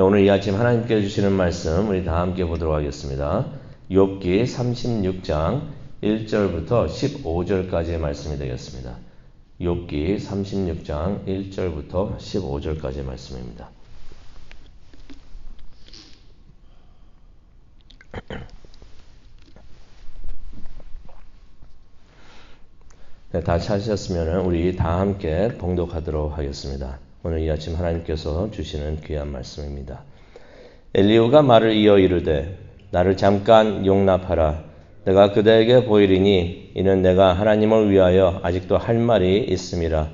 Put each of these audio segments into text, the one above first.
네, 오늘 이 아침 하나님께 주시는 말씀 우리 다 함께 보도록 하겠습니다. 욥기 36장 1절부터 15절까지의 말씀이 되겠습니다. 욥기 36장 1절부터 15절까지의 말씀입니다. 네, 다 찾으셨으면 우리 다 함께 봉독하도록 하겠습니다. 오늘 이 아침 하나님께서 주시는 귀한 말씀입니다. 엘리우가 말을 이어 이르되 나를 잠깐 용납하라. 내가 그대에게 보이리니 이는 내가 하나님을 위하여 아직도 할 말이 있음이라.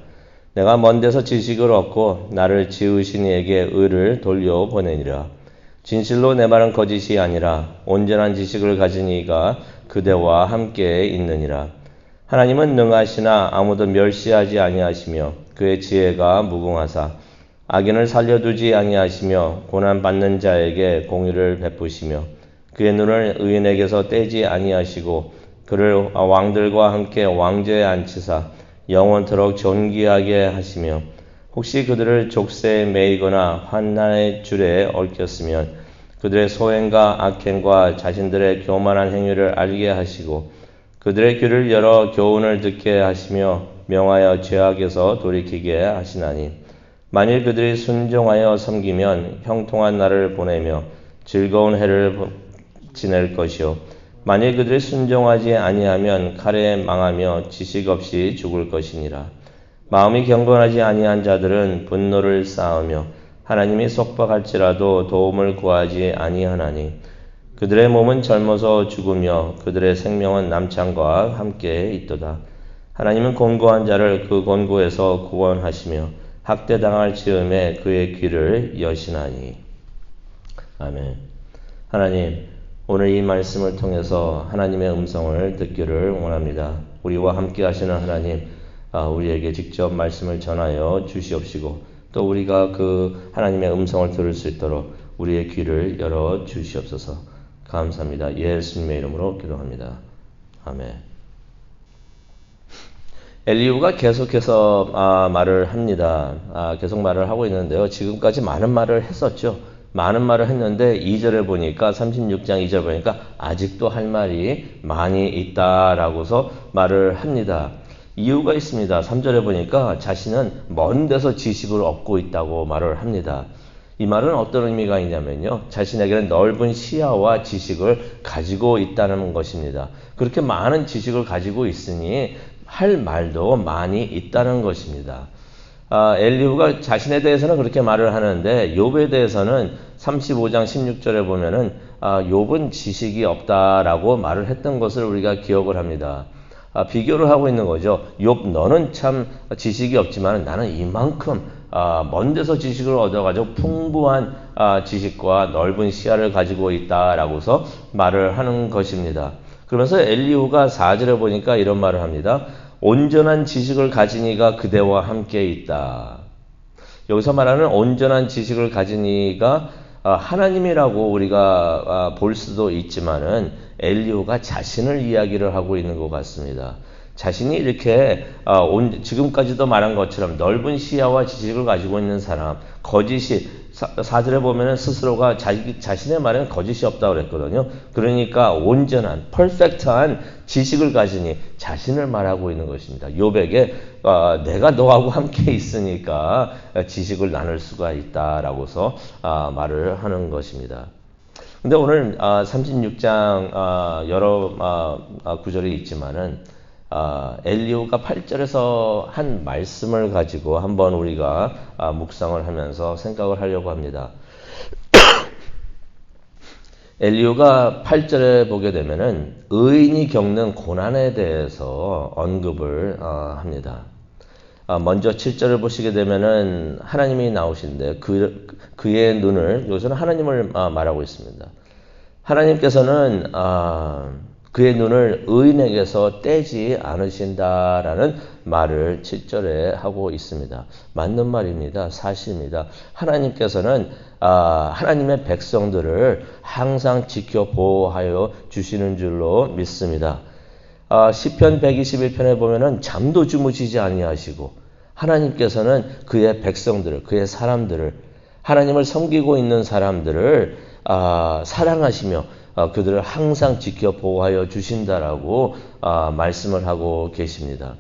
내가 먼 데서 지식을 얻고 나를 지으신 이에게 의를 돌려 보내니라. 진실로 내 말은 거짓이 아니라 온전한 지식을 가진 이가 그대와 함께 있느니라. 하나님은 능하시나 아무도 멸시하지 아니하시며 그의 지혜가 무궁하사 악인을 살려두지 아니하시며 고난 받는 자에게 공의를 베푸시며 그의 눈을 의인에게서 떼지 아니하시고 그를 왕들과 함께 왕제에 앉히사 영원토록 존귀하게 하시며 혹시 그들을 족쇄에 매이거나 환난의 줄에 얽혔으면 그들의 소행과 악행과 자신들의 교만한 행위를 알게 하시고 그들의 귀를 열어 교훈을 듣게 하시며 명하여 죄악에서 돌이키게 하시나니 만일 그들이 순종하여 섬기면 형통한 날을 보내며 즐거운 해를 지낼 것이요 만일 그들이 순종하지 아니하면 칼에 망하며 지식 없이 죽을 것이니라 마음이 경건하지 아니한 자들은 분노를 쌓으며 하나님이 속박할지라도 도움을 구하지 아니하나니 그들의 몸은 젊어서 죽으며 그들의 생명은 남창과 함께 있도다. 하나님은 곤고한 자를 그 곤고에서 구원하시며 학대당할 즈음에 그의 귀를 여시나니. 아멘. 하나님, 오늘 이 말씀을 통해서 하나님의 음성을 듣기를 원합니다. 우리와 함께 하시는 하나님, 아, 우리에게 직접 말씀을 전하여 주시옵시고, 또 우리가 그 하나님의 음성을 들을 수 있도록 우리의 귀를 열어 주시옵소서. 감사합니다. 예수님의 이름으로 기도합니다. 아멘. 엘리우가 계속해서 아, 말을 합니다. 아, 계속 말을 하고 있는데요. 지금까지 많은 말을 했었죠. 많은 말을 했는데 2절에 보니까 36장 2절 보니까 아직도 할 말이 많이 있다라고서 말을 합니다. 이유가 있습니다. 3절에 보니까 자신은 먼 데서 지식을 얻고 있다고 말을 합니다. 이 말은 어떤 의미가 있냐면요. 자신에게는 넓은 시야와 지식을 가지고 있다는 것입니다. 그렇게 많은 지식을 가지고 있으니 할 말도 많이 있다는 것입니다. 아, 엘리후가 자신에 대해서는 그렇게 말을 하는데 욥에 대해서는 35장 16절에 보면은 아, 욥은 지식이 없다라고 말을 했던 것을 우리가 기억을 합니다. 아, 비교를 하고 있는 거죠. 욥 너는 참 지식이 없지만 나는 이만큼 아, 먼 데서 지식을 얻어가지고 풍부한 아, 지식과 넓은 시야를 가지고 있다라고서 말을 하는 것입니다. 그러면서 엘리후가 4절에 보니까 이런 말을 합니다. 온전한 지식을 가진 이가 그대와 함께 있다. 여기서 말하는 온전한 지식을 가진 이가 아, 하나님이라고 우리가 볼 수도 있지만은 엘리후가 자신을 이야기를 하고 있는 것 같습니다. 자신이 이렇게 어, 지금까지도 말한 것처럼 넓은 시야와 지식을 가지고 있는 사람, 거짓이 사절에 보면은 스스로가 자기 자신의 말에는 거짓이 없다고 그랬거든요. 그러니까 온전한, 퍼펙트한 지식을 가지니 자신을 말하고 있는 것입니다. 요백에 어, 내가 너하고 함께 있으니까 지식을 나눌 수가 있다라고서 어, 말을 하는 것입니다. 근데 오늘 36장 여러 구절이 있지만은 아, 엘리오가 8절에서 한 말씀을 가지고 한번 우리가 아, 묵상을 하면서 생각을 하려고 합니다. 엘리오가 8절에 보게 되면은 의인이 겪는 고난에 대해서 언급을 어, 합니다. 아, 먼저 7절을 보시게 되면은 하나님이 나오신데 그, 그의 눈을 여기서는 하나님을 아, 말하고 있습니다. 하나님께서는 아, 그의 눈을 의인에게서 떼지 않으신다라는 말을 7절에 하고 있습니다. 맞는 말입니다. 사실입니다. 하나님께서는 아, 하나님의 백성들을 항상 지켜 보호하여 주시는 줄로 믿습니다. 아, 시편 121편에 보면은 잠도 주무시지 아니하시고 하나님께서는 그의 백성들을 그의 사람들을 하나님을 섬기고 있는 사람들을 아, 사랑하시며 아, 그들을 항상 지켜 보호하여 주신다라고 아, 말씀을 하고 계십니다.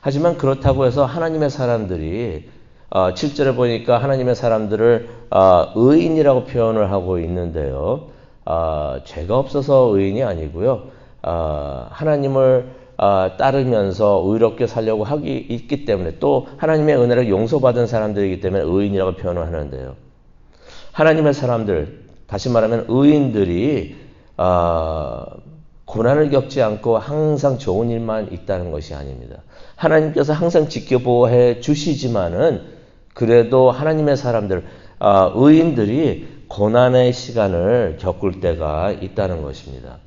하지만 그렇다고 해서 하나님의 사람들이 아, 7절에 보니까 하나님의 사람들을 아, 의인이라고 표현을 하고 있는데요. 아, 죄가 없어서 의인이 아니고요. 아, 하나님을 아, 따르면서 의롭게 살려고 하기 있기 때문에 또 하나님의 은혜를 용서받은 사람들이기 때문에 의인이라고 표현을 하는데요. 하나님의 사람들, 다시 말하면 의인들이 아, 고난을 겪지 않고 항상 좋은 일만 있다는 것이 아닙니다. 하나님께서 항상 지켜보해 주시지만은 그래도 하나님의 사람들, 아, 의인들이 고난의 시간을 겪을 때가 있다는 것입니다.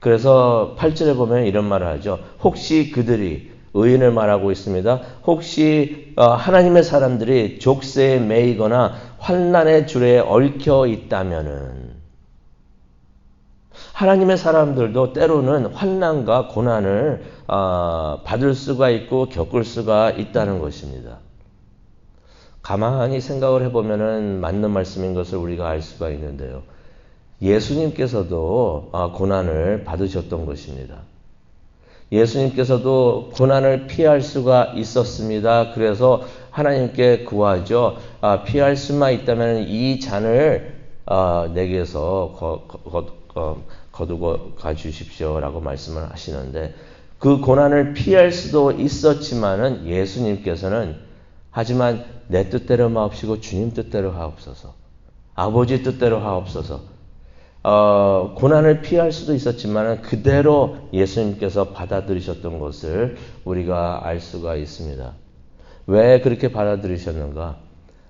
그래서 8절에 보면 이런 말을 하죠. 혹시 그들이 의인을 말하고 있습니다. 혹시 어, 하나님의 사람들이 족쇄에 매이거나 환난의 줄에 얽혀 있다면은 하나님의 사람들도 때로는 환난과 고난을 어, 받을 수가 있고 겪을 수가 있다는 것입니다. 가만히 생각을 해보면 맞는 말씀인 것을 우리가 알 수가 있는데요. 예수님께서도 아, 고난을 받으셨던 것입니다. 예수님께서도 고난을 피할 수가 있었습니다. 그래서 하나님께 구하죠. 아, 피할 수만 있다면 이 잔을 아, 내게서 거, 거, 거, 거두고 가주십시오라고 말씀을 하시는데 그 고난을 피할 수도 있었지만은 예수님께서는 하지만 내 뜻대로 마옵시고 주님 뜻대로 하옵소서. 아버지 뜻대로 하옵소서. 어, 고난을 피할 수도 있었지만 그대로 예수님께서 받아들이셨던 것을 우리가 알 수가 있습니다. 왜 그렇게 받아들이셨는가?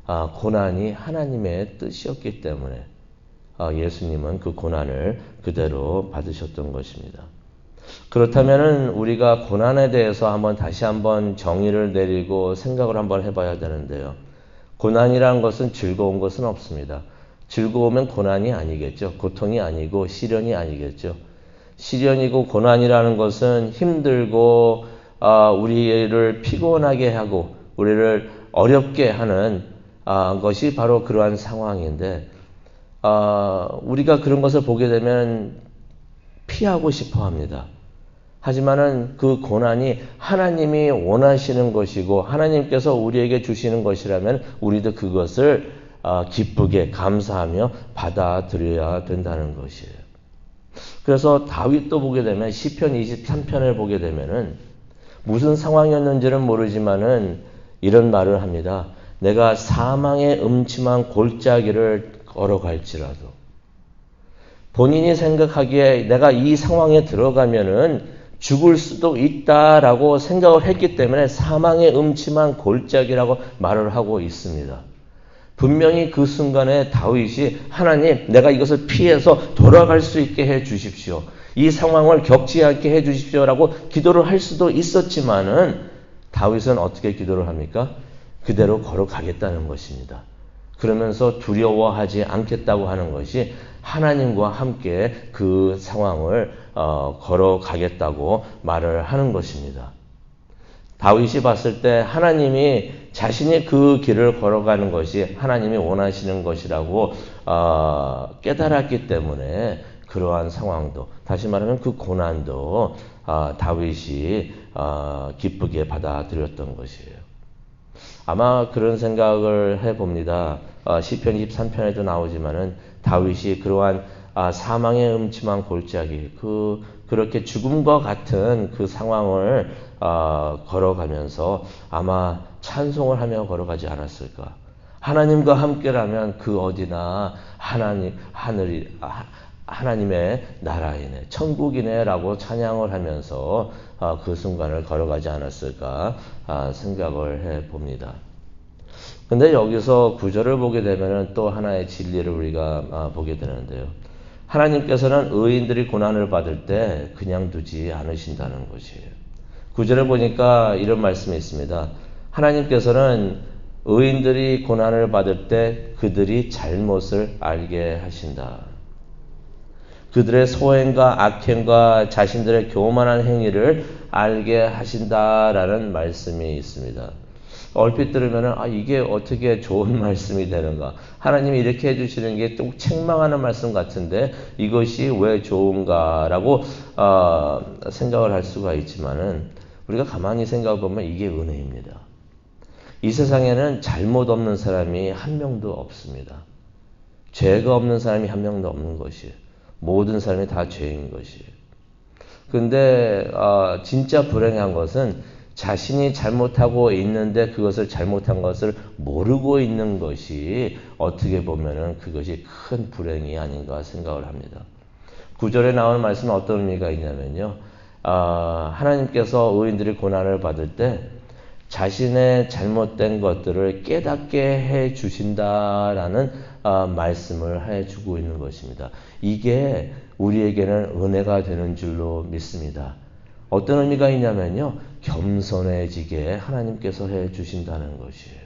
아, 고난이 하나님의 뜻이었기 때문에 아, 예수님은 그 고난을 그대로 받으셨던 것입니다. 그렇다면 우리가 고난에 대해서 한번 다시 한번 정의를 내리고 생각을 한번 해봐야 되는데요. 고난이란 것은 즐거운 것은 없습니다. 즐거우면 고난이 아니겠죠. 고통이 아니고 시련이 아니겠죠. 시련이고 고난이라는 것은 힘들고 아, 우리를 피곤하게 하고 우리를 어렵게 하는 아, 것이 바로 그러한 상황인데 아, 우리가 그런 것을 보게 되면 피하고 싶어 합니다. 하지만은 그 고난이 하나님이 원하시는 것이고 하나님께서 우리에게 주시는 것이라면 우리도 그것을 아, 기쁘게 감사하며 받아들여야 된다는 것이에요. 그래서 다윗도 보게 되면 시편 23편을 보게 되면은 무슨 상황이었는지는 모르지만은 이런 말을 합니다. 내가 사망의 음침한 골짜기를 걸어갈지라도 본인이 생각하기에 내가 이 상황에 들어가면은 죽을 수도 있다라고 생각을 했기 때문에 사망의 음침한 골짜기라고 말을 하고 있습니다. 분명히 그 순간에 다윗이 하나님 내가 이것을 피해서 돌아갈 수 있게 해 주십시오. 이 상황을 겪지 않게 해 주십시오라고 기도를 할 수도 있었지만은 다윗은 어떻게 기도를 합니까? 그대로 걸어가겠다는 것입니다. 그러면서 두려워하지 않겠다고 하는 것이 하나님과 함께 그 상황을 어, 걸어가겠다고 말을 하는 것입니다. 다윗이 봤을 때 하나님이 자신이 그 길을 걸어가는 것이 하나님이 원하시는 것이라고 어, 깨달았기 때문에 그러한 상황도 다시 말하면 그 고난도 어, 다윗이 어, 기쁘게 받아들였던 것이에요. 아마 그런 생각을 해봅니다. 어, 시편 23편에도 나오지만은 다윗이 그러한 아, 사망의 음침한 골짜기, 그 그렇게 죽음과 같은 그 상황을 어, 걸어가면서 아마 찬송을 하며 걸어가지 않았을까. 하나님과 함께라면 그 어디나 하나님 하늘이 아, 하나님의 나라이네, 천국이네라고 찬양을 하면서 어, 그 순간을 걸어가지 않았을까 아, 생각을 해 봅니다. 근데 여기서 구절을 보게 되면 또 하나의 진리를 우리가 아, 보게 되는데요. 하나님께서는 의인들이 고난을 받을 때 그냥 두지 않으신다는 것이에요. 구절을 보니까 이런 말씀이 있습니다. 하나님께서는 의인들이 고난을 받을 때 그들이 잘못을 알게 하신다. 그들의 소행과 악행과 자신들의 교만한 행위를 알게 하신다라는 말씀이 있습니다. 얼핏 들으면은 아 이게 어떻게 좋은 말씀이 되는가? 하나님이 이렇게 해주시는 게 좀 책망하는 말씀 같은데 이것이 왜 좋은가라고 어, 생각을 할 수가 있지만은 우리가 가만히 생각해 보면 이게 은혜입니다. 이 세상에는 잘못 없는 사람이 한 명도 없습니다. 죄가 없는 사람이 한 명도 없는 것이 모든 사람이 다 죄인 것이. 근데 어, 진짜 불행한 것은 자신이 잘못하고 있는데 그것을 잘못한 것을 모르고 있는 것이 어떻게 보면은 그것이 큰 불행이 아닌가 생각을 합니다. 구절에 나오는 말씀은 어떤 의미가 있냐면요. 어, 하나님께서 의인들이 고난을 받을 때 자신의 잘못된 것들을 깨닫게 해 주신다라는 어, 말씀을 해 주고 있는 것입니다. 이게 우리에게는 은혜가 되는 줄로 믿습니다. 어떤 의미가 있냐면요. 겸손해지게 하나님께서 해 주신다는 것이에요.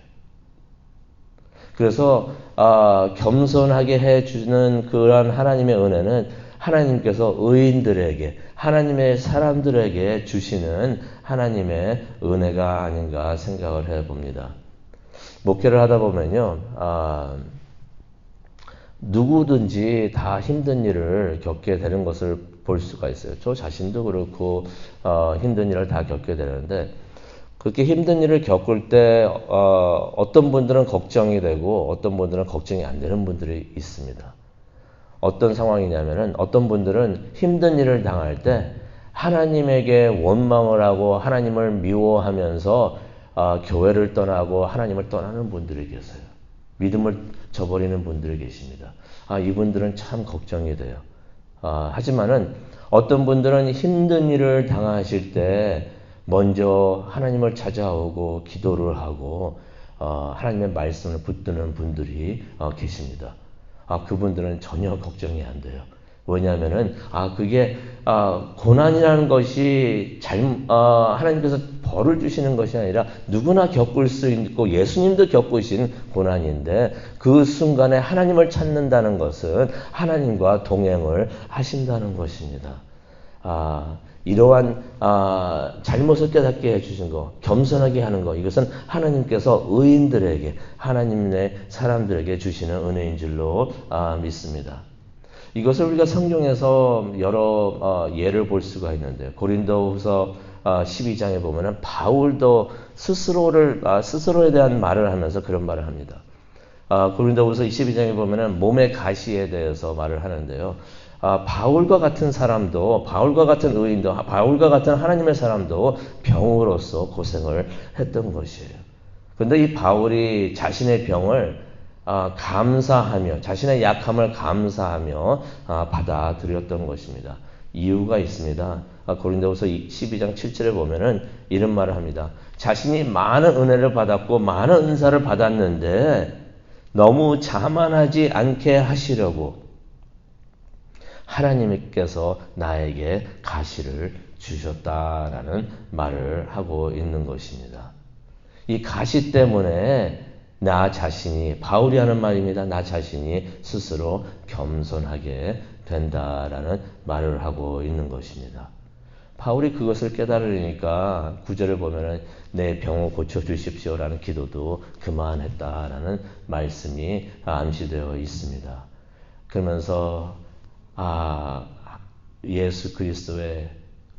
그래서 어, 겸손하게 해 주는 그런 하나님의 은혜는 하나님께서 의인들에게 하나님의 사람들에게 주시는 하나님의 은혜가 아닌가 생각을 해봅니다. 목회를 하다 보면요, 아, 누구든지 다 힘든 일을 겪게 되는 것을 볼 수가 있어요. 저 자신도 그렇고 어, 힘든 일을 다 겪게 되는데 그렇게 힘든 일을 겪을 때 어, 어떤 분들은 걱정이 되고 어떤 분들은 걱정이 안 되는 분들이 있습니다. 어떤 상황이냐면은 어떤 분들은 힘든 일을 당할 때 하나님에게 원망을 하고 하나님을 미워하면서 어, 교회를 떠나고 하나님을 떠나는 분들이 계세요. 믿음을 저버리는 분들이 계십니다. 아, 이분들은 참 걱정이 돼요. 아, 하지만은 어떤 분들은 힘든 일을 당하실 때 먼저 하나님을 찾아오고 기도를 하고 어, 하나님의 말씀을 붙드는 분들이 어, 계십니다. 아, 그분들은 전혀 걱정이 안 돼요. 왜냐하면은 아 그게 아, 고난이라는 것이 잘 아, 하나님께서 벌을 주시는 것이 아니라 누구나 겪을 수 있고 예수님도 겪으신 고난인데 그 순간에 하나님을 찾는다는 것은 하나님과 동행을 하신다는 것입니다. 아, 이러한 아, 잘못을 깨닫게 해주신 거, 겸손하게 하는 거, 이것은 하나님께서 의인들에게, 하나님의 사람들에게 주시는 은혜인 줄로 아, 믿습니다. 이것을 우리가 성경에서 여러 어, 예를 볼 수가 있는데 고린도후서 어, 12장에 보면은 바울도 스스로를 아, 스스로에 대한 말을 하면서 그런 말을 합니다. 아, 고린도후서 22장에 보면은 몸의 가시에 대해서 말을 하는데요. 아, 바울과 같은 사람도 바울과 같은 의인도 바울과 같은 하나님의 사람도 병으로서 고생을 했던 것이에요. 그런데 이 바울이 자신의 병을 아, 감사하며 자신의 약함을 감사하며 아, 받아들였던 것입니다. 이유가 있습니다. 아, 고린도후서 12장 7절에 보면은 이런 말을 합니다. 자신이 많은 은혜를 받았고 많은 은사를 받았는데 너무 자만하지 않게 하시려고 하나님께서 나에게 가시를 주셨다라는 말을 하고 있는 것입니다. 이 가시 때문에 나 자신이 바울이 하는 말입니다. 나 자신이 스스로 겸손하게 된다라는 말을 하고 있는 것입니다. 바울이 그것을 깨달으니까 구절을 보면은 내 병을 고쳐 주십시오라는 기도도 그만했다라는 말씀이 암시되어 있습니다. 그러면서 아, 예수 그리스도의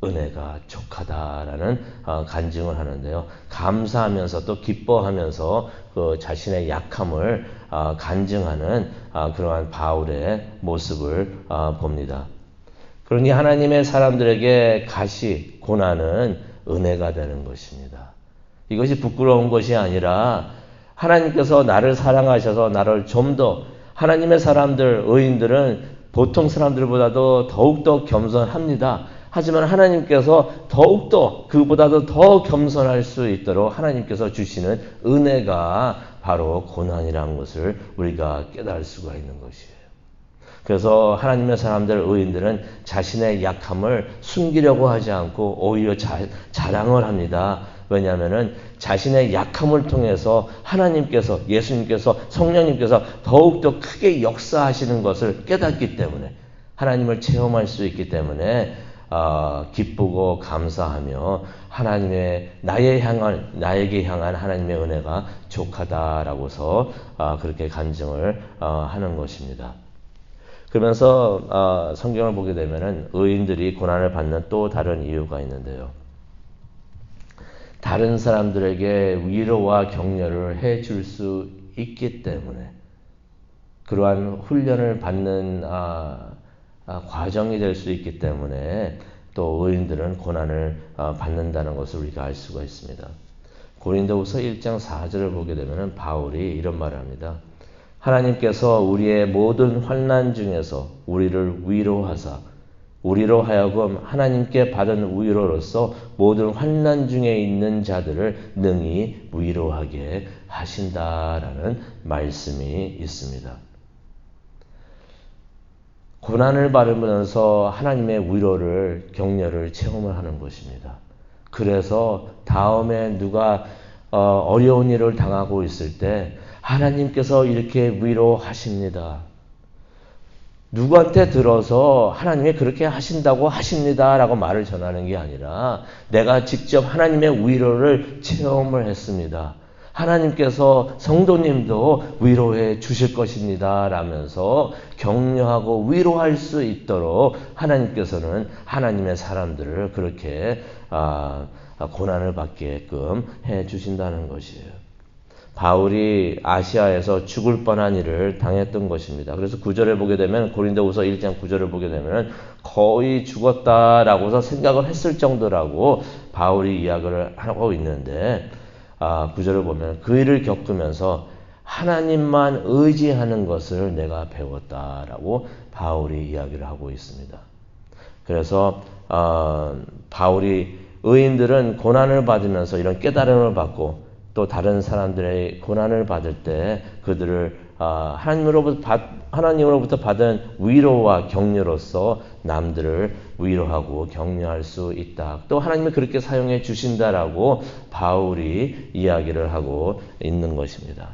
은혜가 족하다라는 어, 간증을 하는데요. 감사하면서 또 기뻐하면서 그 자신의 약함을 어, 간증하는 어, 그러한 바울의 모습을 봅니다. 그러니 하나님의 사람들에게 가시, 고난은 은혜가 되는 것입니다. 이것이 부끄러운 것이 아니라 하나님께서 나를 사랑하셔서 나를 좀 더 하나님의 사람들, 의인들은 보통 사람들보다도 더욱더 겸손합니다. 하지만 하나님께서 더욱더 그보다도 더 겸손할 수 있도록 하나님께서 주시는 은혜가 바로 고난이라는 것을 우리가 깨달을 수가 있는 것이에요. 그래서 하나님의 사람들, 의인들은 자신의 약함을 숨기려고 하지 않고 오히려 자, 자랑을 합니다. 왜냐하면 자신의 약함을 통해서 하나님께서 예수님께서 성령님께서 더욱더 크게 역사하시는 것을 깨닫기 때문에 하나님을 체험할 수 있기 때문에 어, 기쁘고 감사하며 하나님의 나의 향한 나에게 향한 하나님의 은혜가 족하다라고서 어, 그렇게 간증을 어, 하는 것입니다. 그러면서 어, 성경을 보게 되면은 의인들이 고난을 받는 또 다른 이유가 있는데요. 다른 사람들에게 위로와 격려를 해 줄 수 있기 때문에 그러한 훈련을 받는 아, 아, 과정이 될 수 있기 때문에 또 의인들은 고난을 아, 받는다는 것을 우리가 알 수가 있습니다. 고린도후서 1장 4절을 보게 되면 바울이 이런 말을 합니다. 하나님께서 우리의 모든 환난 중에서 우리를 위로하사 우리로 하여금 하나님께 받은 위로로서 모든 환난 중에 있는 자들을 능히 위로하게 하신다라는 말씀이 있습니다. 고난을 받으면서 하나님의 위로를 격려를 체험을 하는 것입니다. 그래서 다음에 누가 어, 어려운 일을 당하고 있을 때 하나님께서 이렇게 위로하십니다. 누구한테 들어서 하나님이 그렇게 하신다고 하십니다. 라고 말을 전하는 게 아니라 내가 직접 하나님의 위로를 체험을 했습니다. 하나님께서 성도님도 위로해 주실 것입니다. 라면서 격려하고 위로할 수 있도록 하나님께서는 하나님의 사람들을 그렇게 아, 고난을 받게끔 해 주신다는 것이에요. 바울이 아시아에서 죽을 뻔한 일을 당했던 것입니다. 그래서 구절을 보게 되면 고린도후서 1장 구절을 보게 되면 거의 죽었다라고서 생각을 했을 정도라고 바울이 이야기를 하고 있는데 아, 구절을 보면 그 일을 겪으면서 하나님만 의지하는 것을 내가 배웠다라고 바울이 이야기를 하고 있습니다. 그래서 어, 바울이 의인들은 고난을 받으면서 이런 깨달음을 받고 또 다른 사람들의 고난을 받을 때 그들을 아, 하나님으로부터, 받, 하나님으로부터 받은 위로와 격려로서 남들을 위로하고 격려할 수 있다. 또 하나님이 그렇게 사용해 주신다라고 바울이 이야기를 하고 있는 것입니다.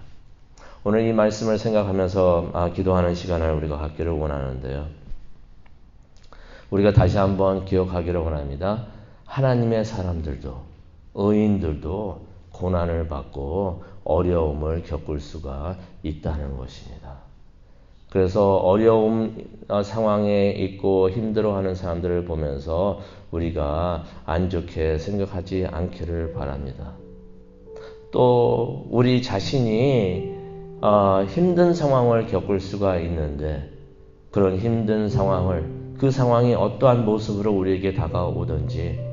오늘 이 말씀을 생각하면서 아, 기도하는 시간을 우리가 갖기를 원하는데요. 우리가 다시 한번 기억하기를 원합니다. 하나님의 사람들도, 의인들도 고난을 받고 어려움을 겪을 수가 있다는 것입니다. 그래서 어려움 어, 상황에 있고 힘들어하는 사람들을 보면서 우리가 안 좋게 생각하지 않기를 바랍니다. 또 우리 자신이 어, 힘든 상황을 겪을 수가 있는데 그런 힘든 상황을 그 상황이 어떠한 모습으로 우리에게 다가오든지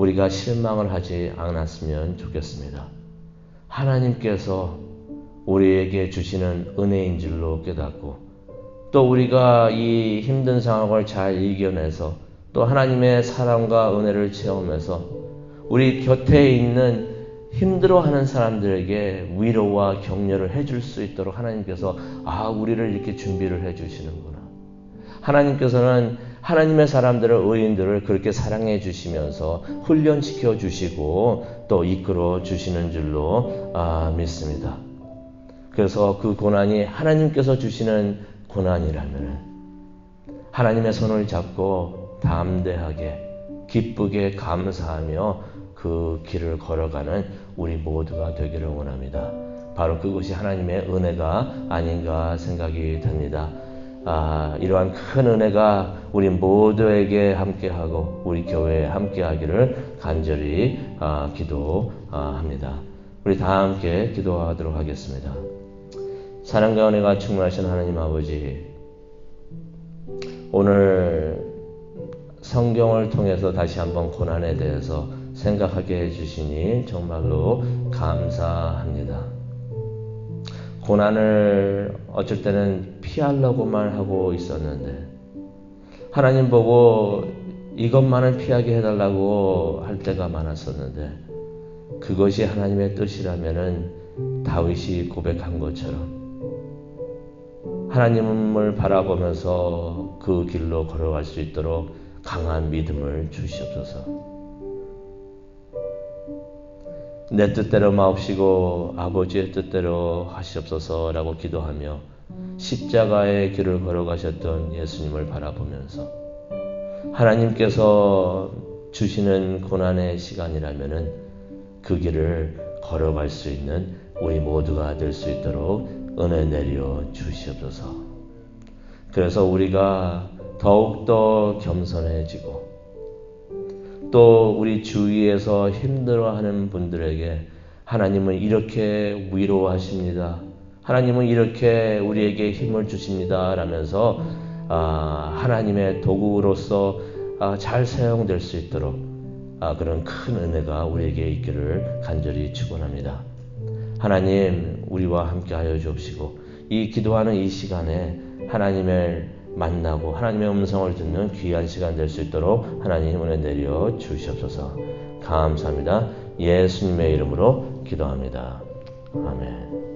우리가 실망을 하지 않았으면 좋겠습니다. 하나님께서 우리에게 주시는 은혜인 줄로 깨닫고 또 우리가 이 힘든 상황을 잘 이겨내서 또 하나님의 사랑과 은혜를 체험해서 우리 곁에 있는 힘들어하는 사람들에게 위로와 격려를 해줄 수 있도록 하나님께서 아 우리를 이렇게 준비를 해주시는구나. 하나님께서는 하나님의 사람들을 의인들을 그렇게 사랑해 주시면서 훈련시켜 주시고 또 이끌어 주시는 줄로 아, 믿습니다. 그래서 그 고난이 하나님께서 주시는 고난이라면 하나님의 손을 잡고 담대하게 기쁘게 감사하며 그 길을 걸어가는 우리 모두가 되기를 원합니다. 바로 그것이 하나님의 은혜가 아닌가 생각이 듭니다. 아, 이러한 큰 은혜가 우리 모두에게 함께하고 우리 교회에 함께하기를 간절히 아, 기도합니다. 우리 다 함께 기도하도록 하겠습니다. 사랑과 은혜가 충만하신 하나님 아버지, 오늘 성경을 통해서 다시 한번 고난에 대해서 생각하게 해주시니 정말로 감사합니다. 고난을 어쩔 때는 피하려고만 하고 있었는데 하나님 보고 이것만은 피하게 해달라고 할 때가 많았었는데 그것이 하나님의 뜻이라면은 다윗이 고백한 것처럼 하나님을 바라보면서 그 길로 걸어갈 수 있도록 강한 믿음을 주시옵소서. 내 뜻대로 마옵시고 아버지의 뜻대로 하시옵소서라고 기도하며 십자가의 길을 걸어가셨던 예수님을 바라보면서 하나님께서 주시는 고난의 시간이라면은 그 길을 걸어갈 수 있는 우리 모두가 될 수 있도록 은혜 내려 주시옵소서. 그래서 우리가 더욱더 겸손해지고 또 우리 주위에서 힘들어하는 분들에게 하나님은 이렇게 위로하십니다. 하나님은 이렇게 우리에게 힘을 주십니다. 라면서 아, 하나님의 도구로서 아, 잘 사용될 수 있도록 아, 그런 큰 은혜가 우리에게 있기를 간절히 축원합니다. 하나님 우리와 함께 하여 주옵시고 이 기도하는 이 시간에 하나님을 만나고 하나님의 음성을 듣는 귀한 시간 될 수 있도록 하나님 은혜 내려 주시옵소서. 감사합니다. 예수님의 이름으로 기도합니다. 아멘.